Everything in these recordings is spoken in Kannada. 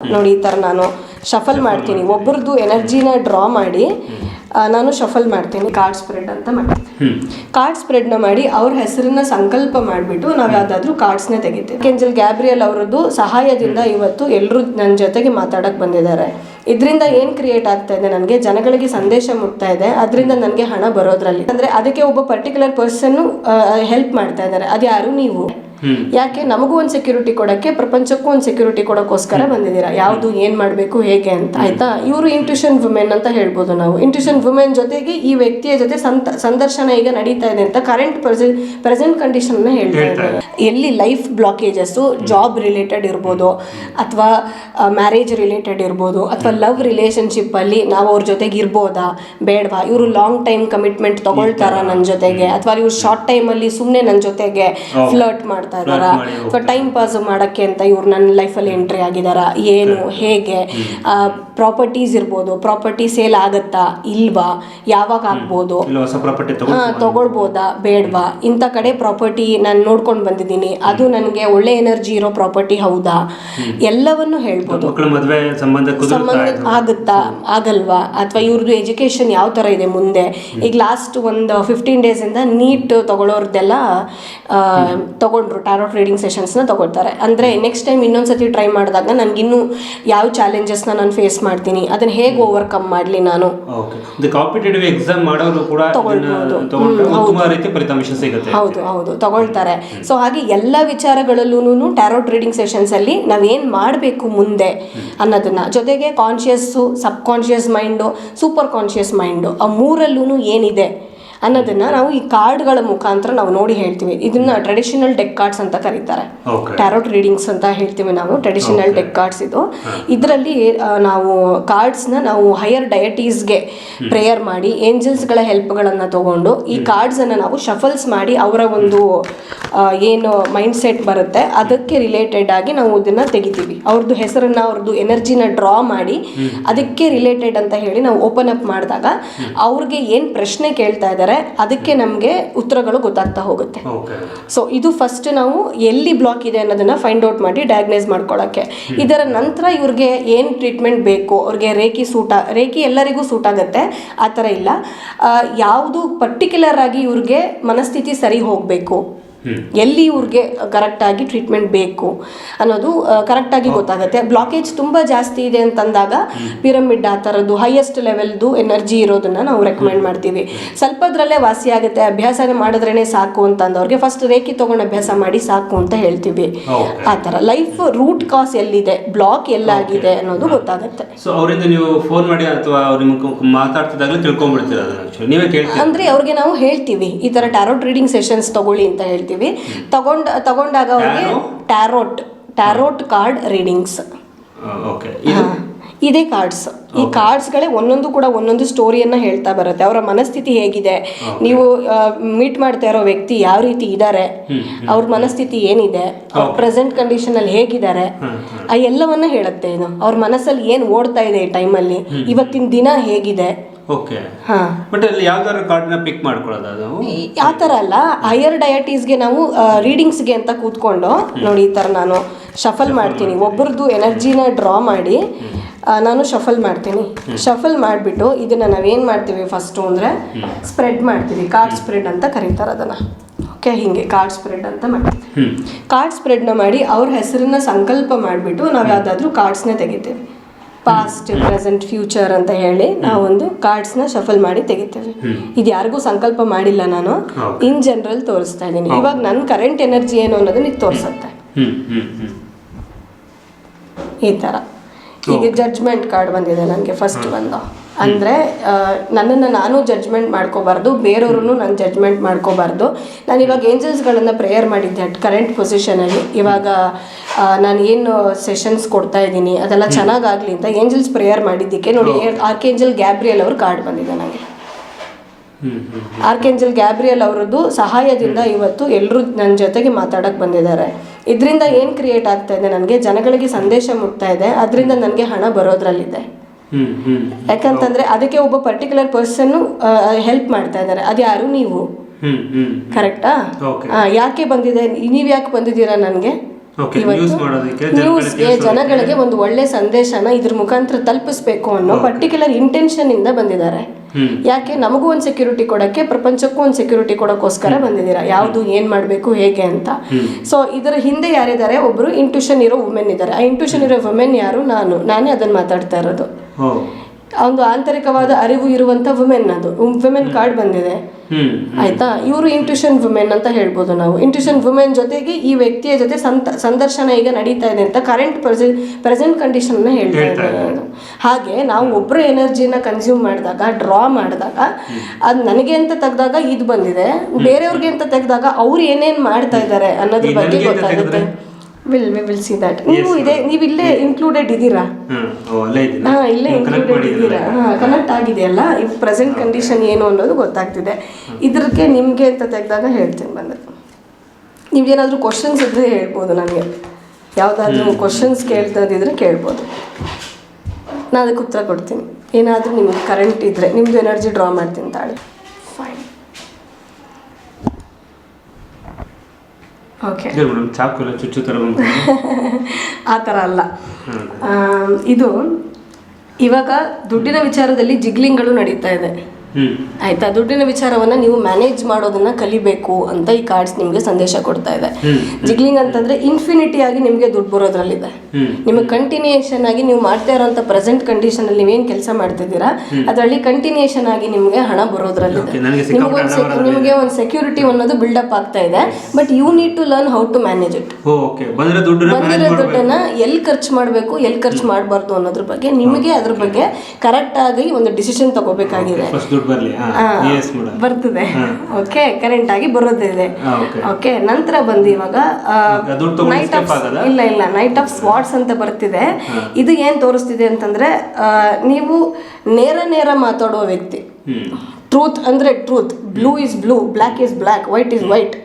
ನೋಡಿ ಈ ಥರ ನಾನು ಶಫಲ್ ಮಾಡ್ತೀನಿ. ಒಬ್ಬರದ್ದು ಎನರ್ಜಿನ ಡ್ರಾ ಮಾಡಿ ನಾನು ಶಫಲ್ ಮಾಡ್ತೀನಿ ಕಾರ್ಡ್ ಸ್ಪ್ರೆಡ್ ಅಂತ ಮಾಡ್ತೀನಿ ಕಾರ್ಡ್ ಸ್ಪ್ರೆಡ್ನ ಮಾಡಿ ಅವ್ರ ಹೆಸರನ್ನ ಸಂಕಲ್ಪ ಮಾಡಿಬಿಟ್ಟು ನಾವು ಯಾವುದಾದ್ರೂ ಕಾರ್ಡ್ಸ್ನ ತೆಗಿತೀವಿ. ಕೆಂಜಲ್ ಗ್ಯಾಬ್ರಿಯಲ್ ಅವರದ್ದು ಸಹಾಯದಿಂದ ಇವತ್ತು ಎಲ್ಲರೂ ನನ್ನ ಜೊತೆಗೆ ಮಾತಾಡಕ್ಕೆ ಬಂದಿದ್ದಾರೆ. ಇದರಿಂದ ಏನು ಕ್ರಿಯೇಟ್ ಆಗ್ತಾ ಇದೆ ನನಗೆ? ಜನಗಳಿಗೆ ಸಂದೇಶ ಮುಟ್ತಾ ಇದೆ. ಅದರಿಂದ ನನಗೆ ಹಣ ಬರೋದ್ರಲ್ಲಿ. ಅಂದರೆ ಅದಕ್ಕೆ ಒಬ್ಬ ಪರ್ಟಿಕ್ಯುಲರ್ ಪರ್ಸನ್ನು ಹೆಲ್ಪ್ ಮಾಡ್ತಾ ಇದ್ದಾರೆ. ಅದು ಯಾರು ನೀವು. ಯಾಕೆ ನಮಗೂ ಒಂದು ಸೆಕ್ಯೂರಿಟಿ ಕೊಡಕ್ಕೆ ಪ್ರಪಂಚಕ್ಕೂ ಒಂದು ಸೆಕ್ಯೂರಿಟಿ ಕೊಡೋಕ್ಕೋಸ್ಕರ ಬಂದಿದ್ದೀರಾ? ಯಾವುದು ಏನು ಮಾಡಬೇಕು ಹೇಗೆ ಅಂತ. ಆಯ್ತಾ? ಇವರು ಇಂಟ್ಯೂಷನ್ ವುಮೆನ್ ಅಂತ ಹೇಳ್ಬೋದು ನಾವು. ಇಂಟ್ಯೂಷನ್ ವುಮೆನ್ ಜೊತೆಗೆ ಈ ವ್ಯಕ್ತಿಯ ಜೊತೆ ಸಂತ ಸಂದರ್ಶನ ಈಗ ನಡೀತಾ ಇದೆ ಅಂತ ಕರೆಂಟ್ ಪ್ರೆಸೆಂಟ್ ಕಂಡೀಷನ್ ಹೇಳ್ತಾ ಇದ್ದಾರೆ. ಎಲ್ಲಿ ಲೈಫ್ ಬ್ಲಾಕೇಜಸ್ಸು ಜಾಬ್ ರಿಲೇಟೆಡ್ ಇರ್ಬೋದು ಅಥವಾ ಮ್ಯಾರೇಜ್ ರಿಲೇಟೆಡ್ ಇರ್ಬೋದು ಅಥವಾ ಲವ್ ರಿಲೇಷನ್ಶಿಪ್ ಅಲ್ಲಿ ನಾವು ಅವ್ರ ಜೊತೆಗೆ ಇರ್ಬೋದಾ? ಬೇಡವಾ? ಇವರು ಲಾಂಗ್ ಟೈಮ್ ಕಮಿಟ್ಮೆಂಟ್ ತಗೊಳ್ತಾರ ನನ್ನ ಜೊತೆಗೆ? ಅಥವಾ ಇವ್ರು ಶಾರ್ಟ್ ಟೈಮ್ ಅಲ್ಲಿ ಸುಮ್ಮನೆ ನನ್ನ ಜೊತೆಗೆ ಫ್ಲರ್ಟ್ ಮಾಡ್ತಾ ಇದಾರ ಅಥವಾ ಟೈಮ್ ಪಾಸ್ ಮಾಡಕ್ಕೆ ಅಂತ ಇವ್ರು ನನ್ನ ಲೈಫಲ್ಲಿ ಎಂಟ್ರಿ ಆಗಿದಾರ ಏನು? ಹೇಗೆ? ಪ್ರಾಪರ್ಟೀಸ್ ಇರ್ಬೋದು. ಪ್ರಾಪರ್ಟಿ ಸೇಲ್ ಆಗತ್ತಾ? ಇಲ್ವಾ? ಯಾವಾಗ ಆಗ್ಬೋದು? ಹಾ ತಗೊಂಡು ತಗೊಳ್ಬೋದಾ? ಬೇಡವಾ? ಇಂಥ ಕಡೆ ಪ್ರಾಪರ್ಟಿ ನಾನು ನೋಡ್ಕೊಂಡು ಬಂದಿದ್ದೀನಿ. ಅದು ನನಗೆ ಒಳ್ಳೆ ಎನರ್ಜಿ ಇರೋ ಪ್ರಾಪರ್ಟಿ ಹೌದಾ? ಎಲ್ಲವನ್ನು ಹೇಳ್ಬೋದು. ಸಂಬಂಧ ಆಗುತ್ತಾ? ಆಗಲ್ವಾ? ಅಥವಾ ಇವ್ರದ್ದು ಎಜುಕೇಶನ್ ಯಾವ ಥರ ಇದೆ ಮುಂದೆ? ಈಗ ಲಾಸ್ಟ್ ಒಂದು ಫಿಫ್ಟೀನ್ ಡೇಸಿಂದ ನೀಟ್ ತಗೊಳ್ಳೋರ್ದೆಲ್ಲ ಆ, ತಗೊಂಡ್ರು ಟ್ಯಾರೋ ಟ್ರೇಡಿಂಗ್ ಸೆಷನ್ಸ್ನ ತಗೊಳ್ತಾರೆ. ಅಂದರೆ ನೆಕ್ಸ್ಟ್ ಟೈಮ್ ಇನ್ನೊಂದು ಸತಿ ಟ್ರೈ ಮಾಡಿದಾಗ ನನಗಿನ್ನೂ ಯಾವ ಚಾಲೆಂಜಸ್ನ ನಾನು ಫೇಸ್ ಮಾಡ್ತೀನಿ ಅದನ್ನು ಹೇಗೆ ಓವರ್ಕಮ್ ಮಾಡಲಿ ನಾನು? ಕಾಂಪಿಟೇಟಿವ್ ಎಕ್ಸಾಮ್ ಮಾಡೋರು ಕೂಡ ರೀತಿ ಫಲಿತಾಂಶ ಸಿಗುತ್ತೆ. ಹೌದು ಹೌದು. ತಗೊಳ್ತಾರೆ. ಸೊ ಹಾಗೆ ಎಲ್ಲ ವಿಚಾರಗಳಲ್ಲೂ ಟ್ಯಾರೋ ಟ್ರೇಡಿಂಗ್ ಸೆಷನ್ಸಲ್ಲಿ ನಾವೇನು ಮಾಡಬೇಕು ಮುಂದೆ ಅನ್ನೋದನ್ನ. ಜೊತೆಗೆ conscious subconscious mind superconscious mind ಆ ಮೂರಲ್ಲೂ ಏನಿದೆ? ಅನ್ನೋದನ್ನ ನಾವು ಈ ಕಾರ್ಡ್ಗಳ ಮುಖಾಂತರ ನಾವು ನೋಡಿ ಹೇಳ್ತೀವಿ. ಇದನ್ನ ಟ್ರೆಡಿಷನಲ್ ಡೆಕ್ ಕಾರ್ಡ್ಸ್ ಅಂತ ಕರೀತಾರೆ. ಟ್ಯಾರೋಟ್ ರೀಡಿಂಗ್ಸ್ ಅಂತ ಹೇಳ್ತೀವಿ ನಾವು ಟ್ರೆಡಿಷನಲ್ ಡೆಕ್ ಕಾರ್ಡ್ಸ್ ಇದು. ಇದರಲ್ಲಿ ನಾವು ಕಾರ್ಡ್ಸ್ನ ನಾವು ಹೈಯರ್ ಡಯಟೀಸ್ಗೆ ಪ್ರೇಯರ್ ಮಾಡಿ ಏಂಜಲ್ಸ್ಗಳ ಹೆಲ್ಪ್ಗಳನ್ನು ತಗೊಂಡು ಈ ಕಾರ್ಡ್ಸನ್ನು ನಾವು ಶಫಲ್ಸ್ ಮಾಡಿ ಅವರ ಒಂದು ಏನು ಮೈಂಡ್ ಸೆಟ್ ಬರುತ್ತೆ ಅದಕ್ಕೆ ರಿಲೇಟೆಡ್ ಆಗಿ ನಾವು ಇದನ್ನ ತೆಗಿತೀವಿ. ಅವ್ರದ್ದು ಹೆಸರನ್ನ ಅವ್ರದ್ದು ಎನರ್ಜಿನ ಡ್ರಾ ಮಾಡಿ ಅದಕ್ಕೆ ರಿಲೇಟೆಡ್ ಅಂತ ಹೇಳಿ ನಾವು ಓಪನ್ ಅಪ್ ಮಾಡಿದಾಗ ಅವ್ರಿಗೆ ಏನು ಪ್ರಶ್ನೆ ಕೇಳ್ತಾ ಇದ್ದಾರೆ ಅದಕ್ಕೆ ನಮಗೆ ಉತ್ತರಗಳು ಗೊತ್ತಾಗ್ತಾ ಹೋಗುತ್ತೆ. ಸೊ ಇದು ಫಸ್ಟ್ ನಾವು ಎಲ್ಲಿ ಬ್ಲಾಕ್ ಇದೆ ಅನ್ನೋದನ್ನ ಫೈಂಡ್ ಔಟ್ ಮಾಡಿ ಡಯಾಗ್ನೈಸ್ ಮಾಡ್ಕೊಳ್ಳೋಕ್ಕೆ ಇದರ ನಂತರ ಇವ್ರಿಗೆ ಏನು ಟ್ರೀಟ್ಮೆಂಟ್ ಬೇಕು ಅವ್ರಿಗೆ ರೇಖಿ ಸೂಟ ರೇಖಿ ಎಲ್ಲರಿಗೂ ಸೂಟ್ ಆಗುತ್ತೆ ಆ ಥರ ಇಲ್ಲ. ಯಾವುದು ಪರ್ಟಿಕ್ಯುಲರ್ ಆಗಿ ಇವ್ರಿಗೆ ಮನಸ್ಥಿತಿ ಸರಿ ಹೋಗಬೇಕು ಎಲ್ಲಿ ಇವ್ರಿಗೆ ಕರೆಕ್ಟಾಗಿ ಟ್ರೀಟ್ಮೆಂಟ್ ಬೇಕು ಅನ್ನೋದು ಕರೆಕ್ಟಾಗಿ ಗೊತ್ತಾಗುತ್ತೆ. ಬ್ಲಾಕೇಜ್ ತುಂಬ ಜಾಸ್ತಿ ಇದೆ ಅಂತಂದಾಗ ಪಿರಮಿಡ್ ಆ ಥರದ್ದು ಹೈಯೆಸ್ಟ್ ಲೆವೆಲ್ದು ಎನರ್ಜಿ ಇರೋದನ್ನ ನಾವು ರೆಕಮೆಂಡ್ ಮಾಡ್ತೀವಿ. ಸ್ವಲ್ಪದ್ರಲ್ಲೇ ವಾಸಿ ಆಗುತ್ತೆ. ಅಭ್ಯಾಸನೇ ಮಾಡಿದ್ರೇ ಸಾಕು ಅಂತಂದವ್ರಿಗೆ ಫಸ್ಟ್ ರೇಖಿ ತೊಗೊಂಡು ಅಭ್ಯಾಸ ಮಾಡಿ ಸಾಕು ಅಂತ ಹೇಳ್ತೀವಿ. ಆ ಥರ. ಲೈಫ್ ರೂಟ್ ಕಾಸ್ ಎಲ್ಲಿದೆ? ಬ್ಲಾಕ್ ಎಲ್ಲಾಗಿದೆ ಅನ್ನೋದು ಗೊತ್ತಾಗುತ್ತೆ. ಸೊ ಅವರಿಂದ ನೀವು ಫೋನ್ ಮಾಡಿ ಅಥವಾ ಅವ್ರ ಮಾತಾಡ್ತಿದ್ದಾಗಲೇ ತಿಳ್ಕೊಂಡ್ಬಿಡ್ತೀರ ನೀವೇ ಅಂದ್ರೆ ಅವ್ರಿಗೆ ನಾವು ಹೇಳ್ತೀವಿ ಈ ತರ ಟ್ಯಾರೋಟ್ ರೀಡಿಂಗ್ ಸೆಷನ್ಸ್ ತಗೊಳ್ಳಿ ಅಂತ ಹೇಳ್ತೀವಿ. ತಗೊಂಡ್ ತಗೊಂಡಾಗ ಅವ್ರಿಗೆ ಟ್ಯಾರೋಟ್ ಟ್ಯಾರೋಟ್ ಕಾರ್ಡ್ ರೀಡಿಂಗ್ಸ್ ಇದೇ? ಕಾರ್ಡ್ಸ್ ಈ ಕಾರ್ಡ್ಸ್ಗಳೇ ಒಂದೊಂದು ಕೂಡ ಒಂದೊಂದು ಸ್ಟೋರಿಯನ್ನ ಹೇಳ್ತಾ ಬರುತ್ತೆ. ಅವರ ಮನಸ್ಥಿತಿ ಹೇಗಿದೆ? ನೀವು ಮೀಟ್ ಮಾಡ್ತಾ ಇರೋ ವ್ಯಕ್ತಿ ಯಾವ ರೀತಿ ಇದ್ದಾರೆ ಅವ್ರ ಮನಸ್ಥಿತಿ ಏನಿದೆ? ಅವ್ರ ಪ್ರೆಸೆಂಟ್ ಕಂಡೀಷನ್ ಅಲ್ಲಿ ಹೇಗಿದ್ದಾರೆ? ಆ ಎಲ್ಲವನ್ನ ಹೇಳುತ್ತೆ ಇದು. ಅವ್ರ ಮನಸ್ಸಲ್ಲಿ ಏನು ಓಡ್ತಾ ಇದೆ ಈ ಟೈಮಲ್ಲಿ ಇವತ್ತಿನ ದಿನ ಹೇಗಿದೆ? ಓಕೆ ಬಟ್ ಅಲ್ಲಿ ಯಾವ್ದಾದ್ರು ಕಾರ್ಡ್ನ ಪಿಕ್ ಮಾಡ್ಕೊಳ್ಳೋದು ಅದು ಆ ಥರ ಅಲ್ಲ ಹೈಯರ್ ಡಯಟೀಸ್ಗೆ ನಾವು ರೀಡಿಂಗ್ಸ್ಗೆ ಅಂತ ಕೂತ್ಕೊಂಡು ನೋಡಿ ಈ ಥರ ನಾನು ಶಫಲ್ ಮಾಡ್ತೀನಿ. ಒಬ್ರದ್ದು ಎನರ್ಜಿನ ಡ್ರಾ ಮಾಡಿ ನಾನು ಶಫಲ್ ಮಾಡ್ತೀನಿ. ಶಫಲ್ ಮಾಡಿಬಿಟ್ಟು ಇದನ್ನು ನಾವೇನು ಮಾಡ್ತೀವಿ ಫಸ್ಟು ಅಂದರೆ ಸ್ಪ್ರೆಡ್ ಮಾಡ್ತೀವಿ. ಕಾರ್ಡ್ ಸ್ಪ್ರೆಡ್ ಅಂತ ಕರೀತಾರೆ ಅದನ್ನು. ಓಕೆ ಹೀಗೆ ಕಾರ್ಡ್ ಸ್ಪ್ರೆಡ್ ಅಂತ ಮಾಡ್ತೀವಿ. ಕಾರ್ಡ್ ಸ್ಪ್ರೆಡ್ನ ಮಾಡಿ ಅವ್ರ ಹೆಸರನ್ನ ಸಂಕಲ್ಪ ಮಾಡಿಬಿಟ್ಟು ನಾವು ಯಾವುದಾದ್ರೂ ಕಾರ್ಡ್ಸ್ನ ತೆಗಿತೀವಿ. ಪಾಸ್ಟ್ ಪ್ರೆಸೆಂಟ್ ಫ್ಯೂಚರ್ ಅಂತ ಹೇಳಿ ನಾವೊಂದು ಕಾರ್ಡ್ಸ್ನ ಶಫಲ್ ಮಾಡಿ ತೆಗಿತೇವೆ. ಇದು ಯಾರಿಗೂ ಸಂಕಲ್ಪ ಮಾಡಿಲ್ಲ ನಾನು. ಇನ್ ಜನರಲ್ ತೋರಿಸ್ತಾ ಇದ್ದೀನಿ. ಇವಾಗ ನನ್ನ ಕರೆಂಟ್ ಎನರ್ಜಿ ಏನು ಅನ್ನೋದನ್ನ ಇದು ತೋರಿಸುತ್ತೆ. ಈ ಥರ ಈಗ ಜಡ್ಜ್ಮೆಂಟ್ ಕಾರ್ಡ್ ಬಂದಿದೆ ನನಗೆ ಫಸ್ಟ್ ಬಂದು ಅಂದರೆ ನನ್ನನ್ನು ನಾನು ಜಡ್ಜ್ಮೆಂಟ್ ಮಾಡ್ಕೋಬಾರ್ದು ಬೇರೆಯವ್ರೂ ನಾನು ಜಡ್ಜ್ಮೆಂಟ್ ಮಾಡ್ಕೋಬಾರ್ದು. ನಾನು ಇವಾಗ ಏಂಜಲ್ಸ್ಗಳನ್ನು ಪ್ರೇಯರ್ ಮಾಡಿದ್ದೆ ಅಟ್ ಕರೆಂಟ್ ಪೊಸಿಷನಲ್ಲಿ ಇವಾಗ ನಾನು ಏನು ಸೆಷನ್ಸ್ ಕೊಡ್ತಾ ಇದ್ದೀನಿ ಅದೆಲ್ಲ ಚೆನ್ನಾಗಾಗಲಿ ಅಂತ ಏಂಜಲ್ಸ್ ಪ್ರೇಯರ್ ಮಾಡಿದ್ದಕ್ಕೆ ನೋಡಿ ಆರ್ಕೇಂಜಲ್ ಗ್ಯಾಬ್ರಿಯಲ್ ಅವ್ರ ಕಾರ್ಡ್ ಬಂದಿದೆ ನನಗೆ. ಆರ್ಕೆಂಜಲ್ ಗ್ಯಾಬ್ರಿಯಲ್ ಅವರದ್ದು ಸಹಾಯದಿಂದ ಇವತ್ತು ಎಲ್ಲರೂ ನನ್ನ ಜೊತೆಗೆ ಮಾತಾಡಕ್ಕೆ ಬಂದಿದ್ದಾರೆ. ಇದರಿಂದ ಏನು ಕ್ರಿಯೇಟ್ ಆಗ್ತಾ ಇದೆ ನನಗೆ ಜನಗಳಿಗೆ ಸಂದೇಶ ಮುಟ್ತಾ ಇದೆ ಅದರಿಂದ ನನಗೆ ಹಣ ಬರೋದ್ರಲ್ಲಿದೆ. ಯಾಕಂತಂದ್ರೆ ಅದಕ್ಕೆ ಒಬ್ಬ ಪರ್ಟಿಕ್ಯುಲರ್ ಪರ್ಸನ್ ಹೆಲ್ಪ್ ಮಾಡ್ತಾ ಇದ್ದಾರೆ. ಅದು ಯಾರು? ನೀವು. ಕರೆಕ್ಟಾ. ಯಾಕೆ ಬಂದಿದೆ? ನೀವ್ ಯಾಕೆ ಬಂದಿದ್ದೀರಾ ನನಗೆ? ನ್ಯೂಸ್ಗೆ ಜನಗಳಿಗೆ ಒಂದು ಒಳ್ಳೆ ಸಂದೇಶನ ಇದ್ರ ಮುಖಾಂತರ ತಲುಪಿಸ್ಬೇಕು ಅನ್ನೋ ಪರ್ಟಿಕ್ಯುಲರ್ ಇಂಟೆನ್ಷನ್ ಇಂದ ಬಂದಿದ್ದಾರೆ. ಯಾಕೆ? ನಮಗೂ ಒಂದು ಸೆಕ್ಯೂರಿಟಿ ಕೊಡಕ್ಕೆ ಪ್ರಪಂಚಕ್ಕೂ ಒಂದು ಸೆಕ್ಯೂರಿಟಿ ಕೊಡೋಕ್ಕೋಸ್ಕರ ಬಂದಿದ್ದೀರಾ? ಯಾವುದು ಏನು ಮಾಡಬೇಕು ಹೇಗೆ ಅಂತ. ಸೊ ಇದರ ಹಿಂದೆ ಯಾರಿದ್ದಾರೆ? ಒಬ್ಬರು ಇಂಟ್ಯೂಷನ್ ಇರೋ ವುಮೆನ್ ಇದ್ದಾರೆ. ಆ ಇಂಟ್ಯೂಷನ್ ಇರೋ ವುಮೆನ್ ಯಾರು? ನಾನು. ನಾನೇ ಅದನ್ನ ಮಾತಾಡ್ತಾ ಇರೋದು. ಒಂದು ಆಂತರಿಕವಾದ ಅರಿವು ಇರುವಂತ ವುಮೆನ್ ಅದು. ವುಮೆನ್ ಕಾರ್ಡ್ ಬಂದಿದೆ. ಆಯ್ತಾ? ಇವರು ಇಂಟ್ಯೂಷನ್ ವುಮೆನ್ ಅಂತ ಹೇಳ್ಬೋದು ನಾವು. ಇಂಟ್ಯೂಷನ್ ವುಮೆನ್ ಜೊತೆಗೆ ಈ ವ್ಯಕ್ತಿಯ ಜೊತೆ ಸಂತ ಸಂದರ್ಶನ ಈಗ ನಡೀತಾ ಇದೆ ಅಂತ ಕರೆಂಟ್ ಪ್ರೆಸೆಂಟ್ ಕಂಡೀಷನ್ ಹೇಳ್ತಾ ಹೇಳ್ತಾ ಇದ್ದಾರೆ ಹಾಗೆ ನಾವು ಒಬ್ಬರು ಎನರ್ಜಿನ ಕನ್ಸ್ಯೂಮ್ ಮಾಡಿದಾಗ ಡ್ರಾ ಮಾಡಿದಾಗ ಅದು ನನಗೆ ಅಂತ ತೆಗ್ದಾಗ ಇದು ಬಂದಿದೆ. ಬೇರೆಯವ್ರಿಗೆ ಅಂತ ತೆಗ್ದಾಗ ಅವ್ರು ಏನೇನು ಮಾಡ್ತಾ ಇದ್ದಾರೆ ಅನ್ನೋದ್ರ ಬಗ್ಗೆ ಗೊತ್ತಾಗುತ್ತೆ. Will we will see that ನೀವು ಇದೆ ನೀವು ಇಲ್ಲೇ ಇನ್ಕ್ಲೂಡೆಡ್ ಇದ್ದೀರಾ? ಹಾಂ ಇಲ್ಲೇ ಇನ್ಕ್ಲೂಡೆಡ್ ಇದ್ದೀರಾ? ಹಾಂ ಕನೆಕ್ಟ್ ಆಗಿದೆಯಲ್ಲ ಈಗ ಪ್ರೆಸೆಂಟ್ ಕಂಡೀಷನ್ ಏನು ಅನ್ನೋದು ಗೊತ್ತಾಗ್ತಿದೆ. ಇದ್ರಿಗೆ ನಿಮಗೆ ಅಂತ ತೆಗೆದಾಗ ಹೇಳ್ತೀನಿ ಬಂದು. ನೀವೇನಾದರೂ ಕ್ವಶನ್ಸ್ ಇದ್ದರೆ ಹೇಳ್ಬೋದು ನನಗೆ. ಯಾವುದಾದ್ರೂ ಕ್ವಶನ್ಸ್ ಕೇಳ್ತದಿದ್ರೆ ಕೇಳ್ಬೋದು. ನಾನು ಅದಕ್ಕೆ ಉತ್ತರ ಕೊಡ್ತೀನಿ. ಏನಾದರೂ ನಿಮ್ಗೆ ಕರೆಂಟ್ ಇದ್ದರೆ ನಿಮ್ಮದು ಎನರ್ಜಿ ಡ್ರಾ ಮಾಡ್ತೀನಿ ತಾಳಿ ಫೈನ್ ಓಕೆ ಮೇಡಮ್ ಚಾಕು ಎಲ್ಲ ಚುಚ್ಚು ಥರ ಆ ಥರ ಅಲ್ಲ. ಇದು ಇವಾಗ ದುಡ್ಡಿನ ವಿಚಾರದಲ್ಲಿ ಜಿಗ್ಲಿಂಗ್ಗಳು ನಡೀತಾ ಇದೆ. ಆಯ್ತಾ? ದುಡ್ಡಿನ ವಿಚಾರವನ್ನ ನೀವು ಮ್ಯಾನೇಜ್ ಮಾಡೋದನ್ನ ಕಲಿಬೇಕು ಅಂತ ಈ ಕಾರ್ಡ್ಸ್ ನಿಮಗೆ ಸಂದೇಶ ಕೊಡ್ತಾ ಇದೆ. ಜಿಗ್ಲಿಂಗ್ ಅಂತಂದ್ರೆ ಇನ್ಫಿನಿಟಿ ಆಗಿ ನಿಮಗೆ ದುಡ್ಡು ಬರೋದ್ರಲ್ಲಿದೆ. ನಿಮ್ಗೆ ಕಂಟಿನ್ಯೂಯೇಷನ್ ಆಗಿ ನೀವು ಮಾಡ್ತಾ ಇರೋಂಥ ಪ್ರೆಸೆಂಟ್ ಕಂಡೀಷನ್ ಅಲ್ಲಿ ನೀವೇನು ಕೆಲಸ ಮಾಡ್ತಿದ್ದೀರಾ? ಅದರಲ್ಲಿ ಕಂಟಿನ್ಯೂಯೇಷನ್ ಆಗಿ ನಿಮಗೆ ಹಣ ಬರೋದ್ರಲ್ಲಿದೆ. ನಿಮಗೆ ಒಂದು ಸೆಕ್ಯೂರಿಟಿ ಅನ್ನೋದು ಬಿಲ್ಡಪ್ ಆಗ್ತಾ ಇದೆ. But you need to learn how to manage it ಬಂದ್ರೆ ದುಡ್ಡನ್ನ ಎಲ್ಲಿ ಖರ್ಚು ಮಾಡಬೇಕು ಎಲ್ಲಿ ಖರ್ಚು ಮಾಡಬಾರ್ದು ಅನ್ನೋದ್ರ ಬಗ್ಗೆ ನಿಮಗೆ ಅದ್ರ ಬಗ್ಗೆ ಕರೆಕ್ಟ್ ಆಗಿ ಒಂದು ಡಿಸಿಷನ್ ತಗೋಬೇಕಾಗಿದೆ. ಬರಲಿ ಬರ್ತದೆ. ಓಕೆ ಕರೆಂಟ್ ಆಗಿ ಬರುತ್ತಿದೆ ಓಕೆ ನಂತರ ಬಂದು ಇವಾಗ ನೈಟ್ ಆಫ್ ಇಲ್ಲ ಇಲ್ಲ ನೈಟ್ ಆಫ್ ಸ್ವಾಟ್ಸ್ ಅಂತ ಬರ್ತಿದೆ. ಇದು ಏನ್ ತೋರಿಸ್ತಿದೆ ಅಂತಂದ್ರೆ ನೀವು ನೇರ ನೇರ ಮಾತಾಡುವ ವ್ಯಕ್ತಿ. ಟ್ರೂತ್ ಅಂದ್ರೆ truth blue is blue black is black white is white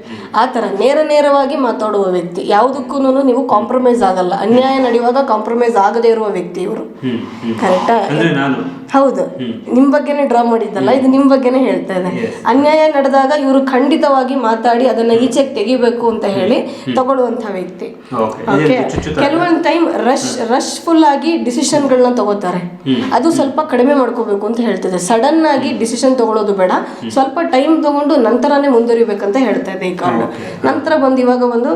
ಆ ಥರ ನೇರ ನೇರವಾಗಿ ಮಾತಾಡುವ ವ್ಯಕ್ತಿ. ಯಾವುದಕ್ಕೂ ನೀವು ಕಾಂಪ್ರಮೈಸ್ ಆಗಲ್ಲ. ಅನ್ಯಾಯ ನಡೆಯುವಾಗ ಕಾಂಪ್ರಮೈಸ್ ಆಗದೇ ಇರುವ ವ್ಯಕ್ತಿ ಇವರು. ಕರೆಕ್ಟಾ ಹೌದು. ನಿಮ್ ಬಗ್ಗೆನೇ ಡ್ರಾ ಮಾಡಿದ್ದಲ್ಲ ಇದು ನಿಮ್ ಬಗ್ಗೆನೇ ಹೇಳ್ತಾ ಇದೆ. ಅನ್ಯಾಯ ನಡೆದಾಗ ಇವರು ಖಂಡಿತವಾಗಿ ಮಾತಾಡಿ ಅದನ್ನ ಈಚೆಗೆ ತೆಗಿಬೇಕು ಅಂತ ಹೇಳಿ ತಗೊಳ್ಳುವಂತ ವ್ಯಕ್ತಿ. ಓಕೆ ಓಕೆ ಕೆಲವೊಂದು ಟೈಮ್ ರಶ್ ರಶ್ ಫುಲ್ ಆಗಿ ಡಿಸಿಷನ್ಗಳನ್ನ ತಗೋತಾರೆ. ಅದು ಸ್ವಲ್ಪ ಕಡಿಮೆ ಮಾಡ್ಕೋಬೇಕು ಅಂತ ಹೇಳ್ತಿದೆ. ಸಡನ್ ಆಗಿ ಡಿಸಿಷನ್ ತಗೊಳ್ಳೋದು ಬೇಡ. ಸ್ವಲ್ಪ ಟೈಮ್ ತಗೊಂಡು ನಂತರನೇ ಮುಂದುವರಿಬೇಕಂತ ಹೇಳ್ತಾ ಇದೆ ಈ ಕಾರ್ಡ್ ನಂತರ ಬಂದು ಇವಾಗ ಒಂದು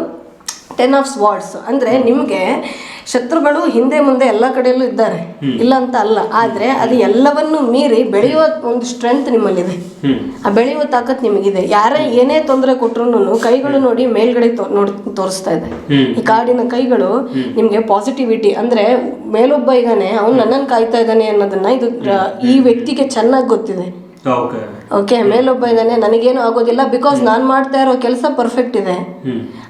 ಟೆನ್ ಆಫ್ ವಾರ್ಡ್ಸ್ ಅಂದ್ರೆ ನಿಮ್ಗೆ ಶತ್ರುಗಳು ಹಿಂದೆ ಮುಂದೆ ಎಲ್ಲ ಕಡೆಯಲ್ಲೂ ಇದ್ದಾರೆ. ಇಲ್ಲ ಅಂತ ಅಲ್ಲ. ಆದ್ರೆ ಅದು ಎಲ್ಲವನ್ನು ಮೀರಿ ಬೆಳೆಯುವ ಒಂದು ಸ್ಟ್ರೆಂತ್ ನಿಮ್ಮಲ್ಲಿದೆ. ಆ ಬೆಳೆಯುವ ತಾಕತ್ ನಿಮಗಿದೆ. ಯಾರೇ ಏನೇ ತೊಂದರೆ ಕೊಟ್ಟರು ಕೈಗಳು ನೋಡಿ ಮೇಲ್ಗಡೆ ನೋಡಿ ತೋರಿಸ್ತಾ ಇದೆ. ಈ ಕಾಡಿನ ಕೈಗಳು ನಿಮ್ಗೆ ಪಾಸಿಟಿವಿಟಿ ಅಂದ್ರೆ ಮೇಲೊಬ್ಬ ಇದಾನೆ ಅವ್ನು ನನ್ನನ್ನು ಕಾಯ್ತಾ ಇದ್ದಾನೆ ಅನ್ನೋದನ್ನ ಇದು ಈ ವ್ಯಕ್ತಿಗೆ ಚೆನ್ನಾಗಿ ಗೊತ್ತಿದೆ. ಓಕೆ ಮೇಲೊಬ್ಬ ಇದ್ದಾನೆ ನನಗೇನು ಆಗೋದಿಲ್ಲ ಬಿಕಾಸ್ ನಾನು ಮಾಡ್ತಾ ಇರೋ ಕೆಲಸ ಪರ್ಫೆಕ್ಟ್ ಇದೆ.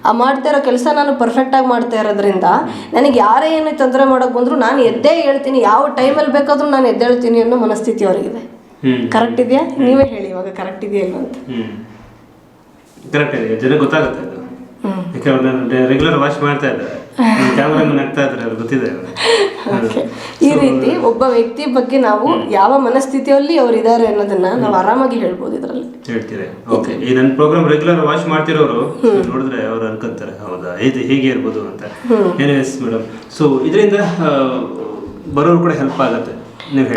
ಆ ಮಾಡ್ತಾ ಇರೋ ಕೆಲಸ ನಾನು ಪರ್ಫೆಕ್ಟಾಗಿ ಮಾಡ್ತಾ ಇರೋದ್ರಿಂದ ನನಗೆ ಯಾರೇ ಏನು ತೊಂದರೆ ಮಾಡೋಕೆ ಬಂದ್ರು ನಾನು ಎದ್ದೇ ಹೇಳ್ತೀನಿ ಯಾವ ಟೈಮಲ್ಲಿ ಬೇಕಾದರೂ ನಾನು ಎದ್ದೇಳ್ತೀನಿ ಅನ್ನೋ ಮನಸ್ಥಿತಿ ಅವರಿಗಿದೆ. ಕರೆಕ್ಟ್ ಇದೆಯಾ? ನೀವೇ ಹೇಳಿ ಇವಾಗ ಕರೆಕ್ಟ್ ಇದೆಯಲ್ಲ ಅಂತ. ಹ್ಮ್. ಕರೆಕ್ಟ್ ಇದೆ ಜನ ಗೊತ್ತಾಗುತ್ತೆ ಅದು. ಹ್ಮ್. ರೆಗ್ಯುಲರ್ ವಾಶ್ ಮಾಡ್ತಾ ಇದ್ದಾರೆ. ಕ್ಯಾಮ್ರಾ ಆಗ್ತಾ ಇದ್ದಾರೆ ಅದು ಗೊತ್ತಿದೆ ಅದು. ಈ ಒಬ್ಬ ವ್ಯಕ್ತಿ ಬಗ್ಗೆ ನಾವು ಯಾವ ಮನಸ್ಥಿತಿಯಲ್ಲಿ ಅವ್ರು ಇದ್ದಾರೆ ಅನ್ನೋದನ್ನ ನಾವು ಆರಾಮಾಗಿ ಹೇಳ್ಬೋದು ಇದರಲ್ಲಿ. ಹೇಳ್ತೀರಿ. ಓಕೆ. ಈ ನನ್ನ ಪ್ರೋಗ್ರಾಮ್ ರೆಗ್ಯುಲರ್ ವಾಚ್ ಮಾಡ್ತಿರೋರು ನೋಡಿದ್ರೆ ಅವ್ರು ಅನ್ಕೊಂತಾರೆ ಹೌದಾ? ಇದು ಹೀಗೆ ಇರ್ಬೋದು ಅಂತ. ಎಸ್ ಮೇಡಮ್ ಸೊ ಇದರಿಂದ ಬರೋರು ಕೂಡ ಹೆಲ್ಪ್ ಆಗುತ್ತೆ.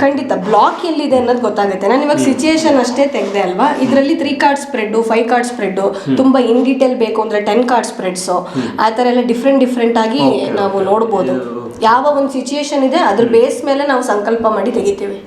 ಖಂಡಿತ ಬ್ಲಾಕ್ ಎಲ್ಲಿದೆ ಅನ್ನೋದು ಗೊತ್ತಾಗುತ್ತೆ. ನಾನು ಇವಾಗ ಸಿಚುಯೇಷನ್ ಅಷ್ಟೇ ತೆಗ್ದೆ ಅಲ್ವಾ? ಇದರಲ್ಲಿ three card spread five card spread ತುಂಬಾ ಇನ್ ಡೀಟೇಲ್ ಬೇಕು ಅಂದ್ರೆ ಟೆನ್ ಕಾರ್ಡ್ ಸ್ಪ್ರೆಡ್ಸ್ ಆ ತರ ಎಲ್ಲ ಡಿಫ್ರೆಂಟ್ ಡಿಫ್ರೆಂಟ್ ಆಗಿ ನಾವು ನೋಡ್ಬೋದು. ಯಾವ ಒಂದು ಸಿಚುಯೇಷನ್ ಇದೆ ಅದ್ರ ಬೇಸ್ ಮೇಲೆ ನಾವು ಸಂಕಲ್ಪ ಮಾಡಿ ತೆಗಿತೀವಿ.